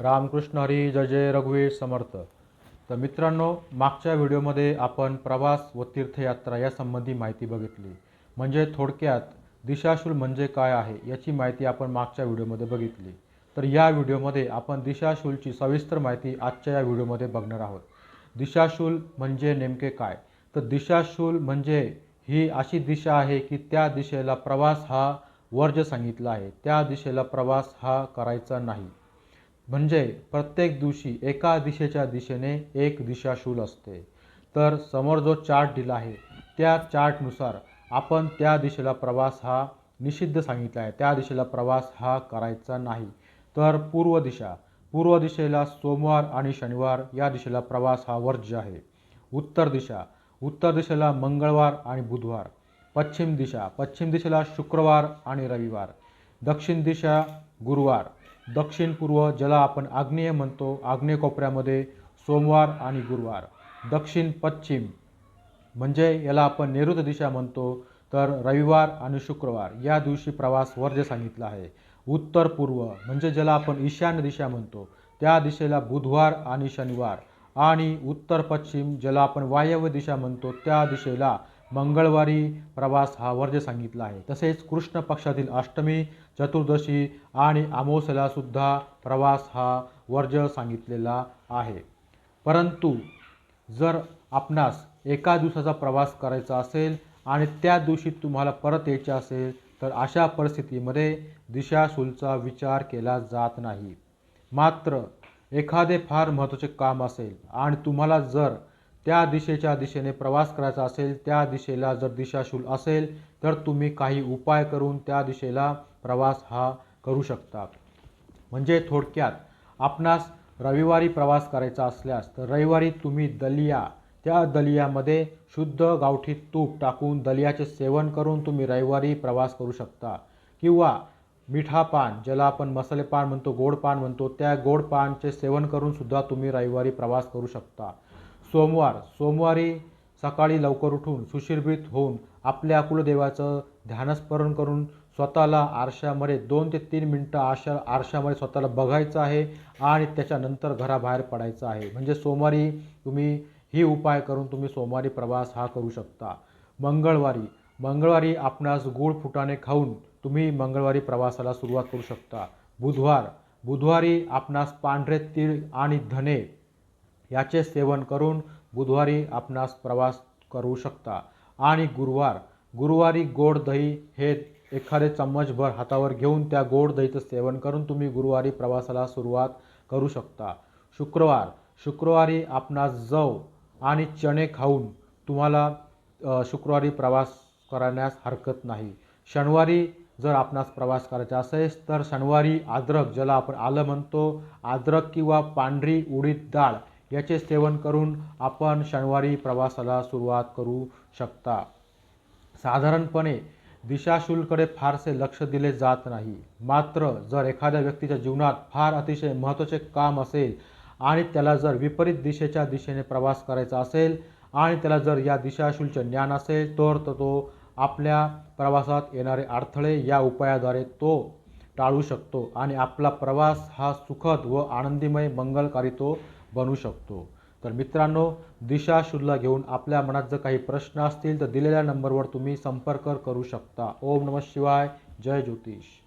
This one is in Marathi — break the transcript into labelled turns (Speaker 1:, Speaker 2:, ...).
Speaker 1: रामकृष्ण हरी जय जय रघुवीर समर्थ. तर मित्रांनो मागच्या व्हिडिओमध्ये आपण प्रवास व तीर्थयात्रा यासंबंधी माहिती बघितली. म्हणजे थोडक्यात दिशाशूल म्हणजे काय आहे याची माहिती आपण मागच्या व्हिडिओमध्ये बघितली. तर या व्हिडिओमध्ये आपण दिशाशूलची सविस्तर माहिती आजच्या या व्हिडिओमध्ये बघणार आहोत. दिशाशूल म्हणजे नेमके काय? तर दिशाशूल म्हणजे ही अशी दिशा आहे की त्या दिशेला प्रवास हा वर्ज सांगितला आहे. त्या दिशेला प्रवास हा करायचा नाही. म्हणजे प्रत्येक दिवशी एका दिशेच्या दिशेने एक दिशाशूल असते. तर समोर जो चार्ट दिला आहे त्या चार्टनुसार आपण त्या दिशेला प्रवास हा निषिद्ध सांगितला आहे. त्या दिशेला प्रवास हा करायचा नाही. तर पूर्व दिशा पूर्व दिशेला सोमवार आणि शनिवार या दिशेला प्रवास हा वर्ज्य आहे. उत्तर दिशा उत्तर दिशेला मंगळवार आणि बुधवार. पश्चिम दिशा पश्चिम दिशेला शुक्रवार आणि रविवार. दक्षिण दिशा गुरुवार. दक्षिण पूर्व ज्याला आपण आग्नेय म्हणतो आग्नेय कोपऱ्यामध्ये सोमवार आणि गुरुवार. दक्षिण पश्चिम म्हणजे याला आपण नैऋत्य दिशा म्हणतो तर रविवार आणि शुक्रवार. या दिवशी प्रवास वर्ज सांगितला आहे. उत्तर पूर्व म्हणजे ज्याला आपण ईशान्य दिशा म्हणतो त्या दिशेला बुधवार आणि शनिवार. आणि उत्तर पश्चिम ज्याला आपण वायव्य दिशा म्हणतो त्या दिशेला मंगळवारी प्रवास हा वर्ज सांगितला आहे. तसेच कृष्ण पक्षातील अष्टमी चतुर्दशी आणि अमावस्येला सुद्धा प्रवास हा वर्ज सांगितलेला आहे. परंतु जर आपणास एका दिवसाचा प्रवास करायचा असेल आणि त्या दिवशी तुम्हाला परत यायचे असेल तर अशा परिस्थितीमध्ये दिशाशूलचा विचार केला जात नाही. मात्र एखादे फार महत्त्वाचे काम असेल आणि तुम्हाला जर त्या दिशेच्या दिशेने प्रवास करायचा असेल त्या दिशेला जर दिशाशूल असेल तर तुम्ही काही उपाय करून त्या दिशेला प्रवास हा करू शकता म्हणजे थोडक्यात आपणास रविवारी प्रवास करायचा असल्यास तर रविवारी तुम्ही दलिया त्या दलियामध्ये शुद्ध गावठी तूप टाकून दलियाचे सेवन करून तुम्ही रविवारी प्रवास करू शकता. किंवा मिठा पान ज्याला आपण मसाले पान म्हणतो गोड पान म्हणतो त्या गोड पानचे सेवन करून सुद्धा तुम्ही रविवारी प्रवास करू शकता. सोमवार सोमवारी सकाळी लवकर उठून सुशिरभीत होऊन आपल्या कुलदेवाचं ध्यानस्मरण करून स्वतःला आरशामध्ये दोन ते तीन मिनटं आरशा आरशामध्ये स्वतःला बघायचं आहे आणि त्याच्यानंतर घराबाहेर पडायचं आहे. म्हणजे सोमवारी तुम्ही ही उपाय करून तुम्ही सोमवारी प्रवास हा करू शकता. मंगळवारी मंगळवारी आपणास गूळ फुटाणे खाऊन तुम्ही मंगळवारी प्रवासाला सुरुवात करू शकता. बुधवार बुधवारी आपणास पांढरे तीळ आणि धने याचे सेवन करून बुधवारी आपणास प्रवास करू शकता. आणि गुरुवार गुरुवारी गोड दही हे एखादे चम्मचभर हातावर घेऊन त्या गोड दहीचं सेवन करून तुम्ही गुरुवारी प्रवासाला सुरुवात करू शकता. शुक्रवार. शुक्रवारी आपणास जव आणि चणे खाऊन तुम्हाला शुक्रवारी प्रवास करण्यास हरकत नाही. शनिवारी जर आपणास प्रवास करायचा असेल तर शनिवारी आद्रक ज्याला आपण आलं म्हणतो आद्रक किंवा पांढरी उडीद डाळ याचे सेवन करून आपण शनिवारी प्रवासाला सुरुवात करू शकता. साधारणपणे दिशाशूलकडे फारसे लक्ष दिले जात नाही. मात्र जर एखाद्या व्यक्तीच्या जीवनात फार अतिशय महत्त्वाचे काम असेल आणि त्याला जर विपरीत दिशेच्या दिशेने प्रवास करायचा असेल आणि त्याला जर या दिशाशूलचे ज्ञान असेल तर तो तो आपल्या प्रवासात येणारे अडथळे या उपायाद्वारे तो टाळू शकतो आणि आपला प्रवास हा सुखद व आनंदीमय मंगलकारी तो बनू शकतो. तर मित्रांनो दिशा शुल्ला घेऊन आपल्या मनात जर काही प्रश्न असतील तर दिलेल्या नंबरवर तुम्ही संपर्क करू शकता. ओम नमः शिवाय. जय ज्योतिष.